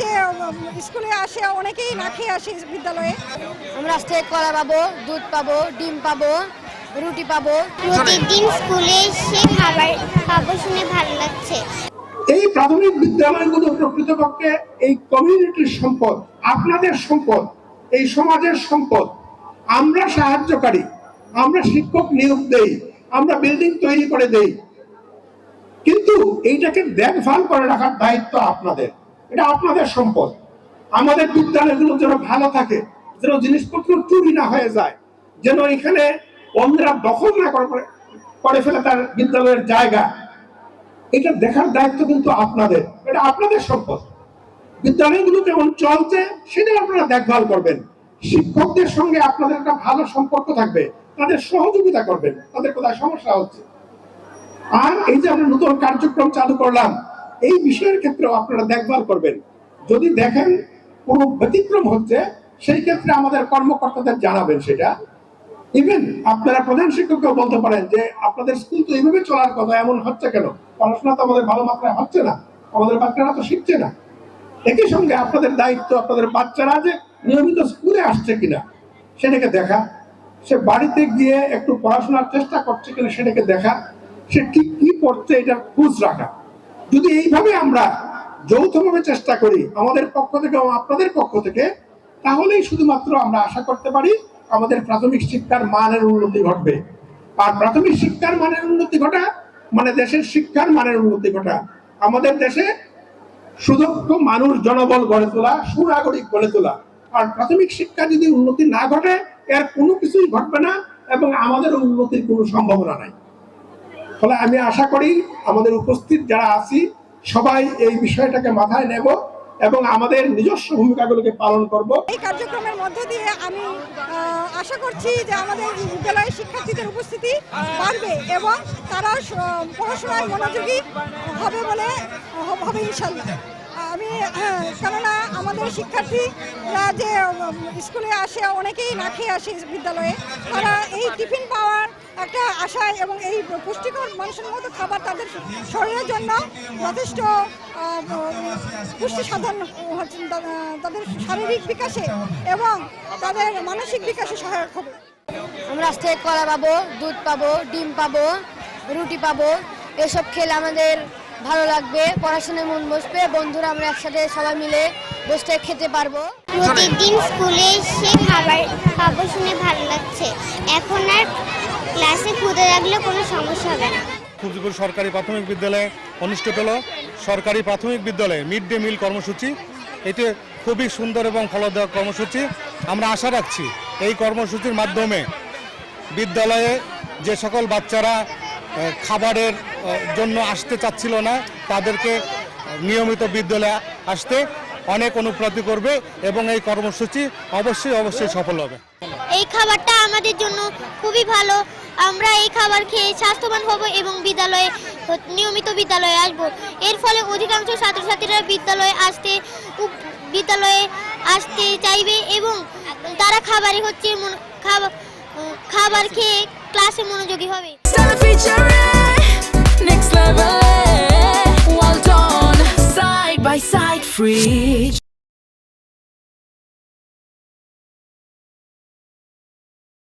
যে স্কুলে আসে অনেকেই না খেয়ে আসে বিদ্যালয়ে। আমরা কলা পাবো দুধ পাবো ডিম পাবো রুটি পাবো। প্রতিদিন স্কুলে এসে খাবার খাব শুনে ভালো লাগছে। এই প্রাথমিক বিদ্যালয়গুলো প্রকৃতপক্ষে এই কমিউনিটির সম্পদ আপনাদের সম্পদ এই সমাজের সম্পদ। আমরা সাহায্যকারী আমরা শিক্ষক নিয়োগ দেই আমরা বিল্ডিং তৈরি করে দেই। কিন্তু এইটাকে দেখভাল করে রাখার দায়িত্ব আপনাদের। এটা আপনাদের সম্পদ। আমাদের বিদ্যালয়গুলো যেন ভালো থাকে, যেন জিনিসপত্র চুরি না হয়ে যায়, যেন এখানে অন্যরা দখল না করে করে ফেলে তার বিদ্যালয়ের জায়গা। এটা দেখার দায়িত্ব কিন্তু আপনাদের। এটা আপনাদের সম্পদ। বিদ্যালয়গুলো কেমন চলছে সেটা আপনারা দেখভাল করবেন। শিক্ষকদের সঙ্গে আপনাদের একটা ভালো সম্পর্ক থাকবে। তাদের সহযোগিতা করবেন। তাদের কোথায় সমস্যা হচ্ছে? আর এই যে আমরা নতুন কার্যক্রম চালু করলাম, এই বিষয়ের ক্ষেত্রেও আপনারা দেখভাল করবেন। যদি দেখেন কোনো ব্যতিক্রম হচ্ছে, সেই ক্ষেত্রে আমাদের কর্মকর্তাদের জানাবেন সেটা। ইভেন আপনারা প্রধান শিক্ষককেও বলতে পারেন যে, আপনাদের স্কুল তো এইভাবে চলার কথা, এমন হচ্ছে কেন? পড়াশোনা তো আমাদের ভালো মাত্রায় হচ্ছে না। আমাদের বাচ্চারা তো শিখছে না। একই সঙ্গে আপনাদের দায়িত্ব, আপনাদের বাচ্চারা যে নিয়মিত স্কুলে আসছে কিনা, সেটাকে দেখা। সে বাড়িতে গিয়ে একটু পড়াশোনার চেষ্টা করছে কিনা, সেটাকে দেখা। সে ঠিক কি পড়ছে এটা খোঁজ রাখা। যদি এইভাবে আমরা যৌথভাবে চেষ্টা করি আমাদের পক্ষ থেকে এবং আপনাদের পক্ষ থেকে, তাহলেই শুধুমাত্র আমরা আশা করতে পারি আমাদের প্রাথমিক শিক্ষার মানের উন্নতি ঘটবে। আর প্রাথমিক শিক্ষার মানের উন্নতি ঘটা মানে দেশের শিক্ষার মানের উন্নতি ঘটা। আমাদের দেশে সুদক্ষ মানুষ জনবল গড়ে তোলা, সুনাগরিক গড়ে তোলা। আর প্রাথমিক শিক্ষা যদি উন্নতি না ঘটে, এর কোনো কিছুই ঘটবে না এবং আমাদের উন্নতির কোনো সম্ভাবনা নাই। ফলে আমি আশা করি আমাদের উপস্থিত যারা আছি, সবাই এই বিষয়টাকে মাথায় নেব এবং আমাদের নিজস্ব ভূমিকাগুলোকে পালন করব। এই কার্যক্রমের মধ্য দিয়ে আমি আশা করছি যে আমাদের বিদ্যালয়ের শিক্ষার্থীদের উপস্থিতি বাড়বে এবং তারা পড়াশোনায় মনোযোগী হবে বলে, হবে ইনশাল্লাহ। আমি কেননা আমাদের শিক্ষার্থীরা যে স্কুলে আসে, অনেকেই না খেয়ে আসে বিদ্যালয়ে। তারা এই টিফিন পাওয়ার একটা আশায় এবং এই পুষ্টিকর মানুষের মতো খাবার তাদের শরীরের জন্য যথেষ্ট পুষ্টি সাধন হচ্ছে তাদের শারীরিক বিকাশে এবং তাদের মানসিক বিকাশে সহায়ক হবে। আমরা আজ থেকে কলা পাবো দুধ পাবো ডিম পাবো রুটি পাবো এসব খেলে আমাদের ভালো লাগবে পড়াশোনায় মন বসবে বন্ধুরা আমরা একসাথে সবাই মিলে বসে খেতে পারব। প্রতিদিন স্কুলে এসে খাবার খাব শুনে ভালো লাগছে। এখন আর ক্লাসে ক্ষুদে লাগলে কোনো সমস্যা হবে না। খুবজুপুর সরকারি প্রাথমিক বিদ্যালয়ে অনুষ্ঠিত হলো। সরকারি প্রাথমিক বিদ্যালয়ে মিড ডে মিল কর্মসূচি। এটি খুবই সুন্দর এবং ফলদায়ক কর্মসূচি। আমরা আশা রাখছি এই কর্মসূচির মাধ্যমে বিদ্যালয়ে যে সকল বাচ্চারা খাবারের জন্য আসতে চাচ্ছিল না তাদেরকে নিয়মিত বিদ্যালয়ে আসতে অনেক অনুপ্রাতি করবে এবং এই কর্মসূচি অবশ্যই অবশ্যই সফল হবে। এই খাবারটা আমাদের জন্য খুবই ভালো। আমরা এই খাবার খেয়ে স্বাস্থ্যবান হব এবং বিদ্যালয়ে নিয়মিত বিদ্যালয়ে আসব এর ফলে অধিকাংশ ছাত্রছাত্রীরা বিদ্যালয়ে আসতে বিদ্যালয়ে আসতে চাইবে এবং তারা খাবারে হচ্ছে খাবার খেয়ে ক্লাসে মনোযোগী হবে next level. Well done, side by side.